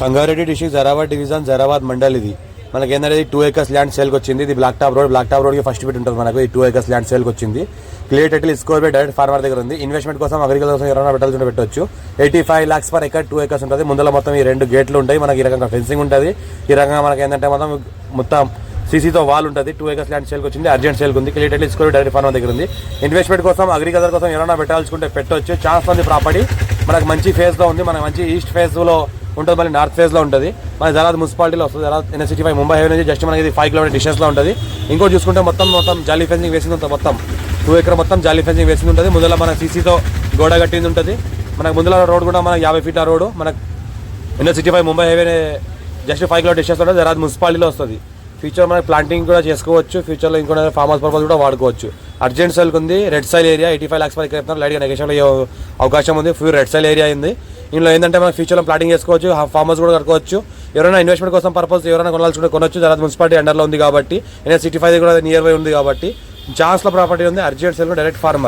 Sangareddy district Zaheerabad division Zaheerabad mandal ఇది మనకి ఏంటంటే టూ ఏకర్స్ ల్యాండ్ సేల్కి వచ్చింది ఇది black top road black top రోడ్కి ఫస్ట్ బిట్ ఉంటుంది మనకు. ఈ టూ ఏకర్స్ ల్యాండ్ సేల్కి వచ్చింది clear title score by direct farmer దగ్గర ఉంది. ఇన్వెస్ట్మెంట్ కోసం అగ్రికల్చర్ కోసం ఎవరైనా పెట్టాల్సి పెట్టవచ్చు eighty five lakhs per acre two acres ఉంటుంది. ముందర మొత్తం ఈ రెండు గేట్లు ఉంటాయి. మనకి ఈ రకంగా ఫెన్సింగ్ ఉంటుంది. ఈ రకంగా మనకి ఏంటంటే మొత్తం మొత్తం సీసీతో వాల్ ఉంటుంది. టూ ఏకర్స్ ల్యాండ్ సేల్కి వచ్చింది అర్జెంట్ సేల్కి ఉంది. Clear title score direct farmer దగ్గర ఉంది. ఇన్వెస్ట్మెంట్ కోసం అగ్రికల్చర్ కోసం ఎవరైనా పెట్టాల్సుకుంటే పెట్టవచ్చు ఛాన్స్ ఉంది ప్రాపర్టీ మనకు మంచి ఫేజ్లో ఉంది. మనకు మంచి ఈస్ట్ ఫేజ్లో ఉంటుంది. మళ్ళీ నార్త్ ఫేజ్లో ఉంటుంది. మన జరాద్ మున్సిపాలిటీలో వస్తుంది. Zaheerabad N H sixty five Mumbai highway నుంచి జస్ట్ మనకి ఇది ఫైవ్ కిలోమీటర్ డిస్టెన్స్లో ఉంటుంది. ఇంకోటి చూసుకుంటే మొత్తం మొత్తం జాలీ ఫెన్సింగ్ వేసింది ఉంటుంది మొత్తం. టూ ఎకర్ మొత్తం జాలీ ఫెన్సింగ్ వేసింది ఉంటుంది. ముందర మన సీసీతో గోడ కట్టింది ఉంటుంది. మనకు ముందర రోడ్ కూడా మనకు యాభై ఫీట్ రోడ్ మనకు sixty five Mumbai highway just five kilometre distance ఉంటుంది. జరాద్ మున్సిపాలిటీలో వస్తుంది. ఫ్యూచర్ మనకి ప్లాంటింగ్ కూడా చేసుకోవచ్చు. ఫ్యూచర్లో ఇంకో ఫార్మ్ హౌస్ పర్పస్ కూడా వాడుకోవచ్చు. అర్జెంట్ సైల్కి ఉంది red soil area eighty five lakhs వరకు చెప్తున్నారు లైట్గా నెగేషన్లో అవకాశం ఉంది. ఫ్యూ రెడ్ సైల్ ఏరియా ఉంది ఇందులో ఏంటంటే మనం ఫ్యూచర్లో ప్లాటింగ్ చేసుకోవచ్చు ఫార్మర్స్ హౌస్ కూడా కట్టుకోవచ్చు ఎవరైనా ఇన్వెస్ట్మెంట్ కోసం పర్పస్ ఎవరైనా కొనాల్సుకుంటే కొనొచ్చు. తర్వాత మున్సిపాలిటీ అండర్లో ఉంది కాబట్టి సిటీ ఫైవ్ కూడా నియర్ బై ఉంది కాబట్టి. జాస్లో ప్రాపర్టీ ఉంది అర్జెంట్ సెల్ డైరెక్ట్ ఫార్మర్